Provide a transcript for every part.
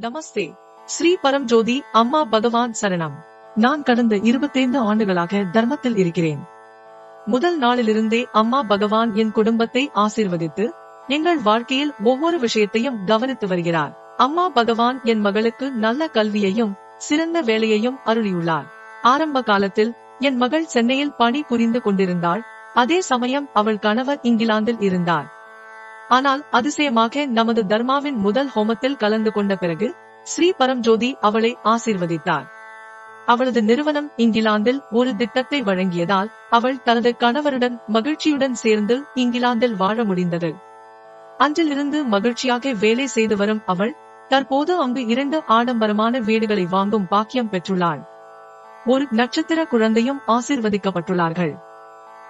நமஸ்தே. ஸ்ரீ பரம் ஜோதி அம்மா பகவான் சரணம். நான் கடந்த இருபத்தைந்து ஆண்டுகளாக தர்மத்தில் இருக்கிறேன். முதல் நாளிலிருந்தே அம்மா பகவான் என் குடும்பத்தை ஆசிர்வதித்து எங்கள் வாழ்க்கையில் ஒவ்வொரு விஷயத்தையும் கவனித்து வருகிறார். அம்மா பகவான் என் மகளுக்கு நல்ல கல்வியையும் சிறந்த வேலையையும் அருளியுள்ளார். ஆரம்ப காலத்தில் என் மகள் சென்னையில் பணி புரிந்து கொண்டிருந்தாள். அதே சமயம் அவள் கணவர் இங்கிலாந்தில் இருந்தார். ஆனால் அதிசயமாக நமது தர்மாவின் முதல் ஹோமத்தில் கலந்து கொண்ட பிறகு ஸ்ரீ பரம்ஜோதி அவளை ஆசிர்வதித்தார். அவளது நிறுவனம் இங்கிலாந்தில் ஒரு திட்டத்தை வழங்கியதால் அவள் தனது கணவருடன் மகிழ்ச்சியுடன் சேர்ந்து இங்கிலாந்தில் வாழ முடிந்தது. அன்றிலிருந்து மகிழ்ச்சியாக வேலை செய்து வரும் அவள் தற்போது அங்கு இரண்டு ஆடம்பரமான வீடுகளை வாங்கும் பாக்கியம் பெற்றுள்ளாள். ஒரு நட்சத்திர குழந்தையும் ஆசிர்வதிக்கப்பட்டுள்ளார்கள்.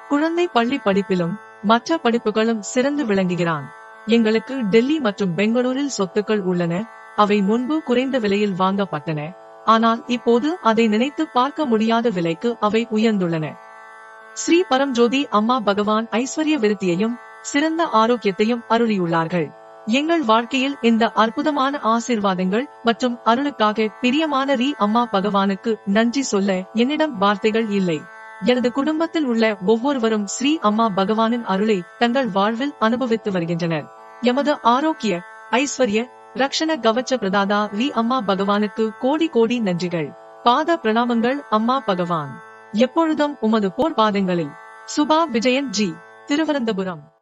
குழந்தை பள்ளி படிப்பிலும் மற்ற படிப்புகளும் சிறந்து விளங்குகிறான். எங்களுக்கு டெல்லி மற்றும் பெங்களூரில் சொத்துக்கள் உள்ளன அவை முன்பு குறைந்த விலையில் வாங்கப்பட்டன ஆனால் இப்போது அதை நினைத்து பார்க்க முடியாத விலைக்கு அவை உயர்ந்துள்ளன. ஸ்ரீ பரம்ஜோதி அம்மா பகவான் ஐஸ்வர்ய விருத்தியையும் சிறந்த ஆரோக்கியத்தையும் அருளியுள்ளார்கள். எங்கள் வாழ்க்கையில் இந்த அற்புதமான ஆசீர்வாதங்கள் மற்றும் அருளுக்காக பிரியமான ரீ அம்மா பகவானுக்கு நன்றி சொல்ல என்னிடம் வார்த்தைகள் இல்லை. எனது குடும்பத்தில் உள்ள ஒவ்வொருவரும் ஸ்ரீ அம்மா பகவானின் அருளை தங்கள் வாழ்வில் அனுபவித்து வருகின்றனர். எமது ஆரோக்கிய ஐஸ்வர்ய ரக்ஷண கவச்ச பிரதாதா ரீ அம்மா பகவானுக்கு கோடி கோடி நன்றிகள். பாத பிரணாமங்கள் அம்மா பகவான். எப்பொழுதும் உமது போர் பாதங்களில் சுபா விஜயன் ஜி திருவனந்தபுரம்.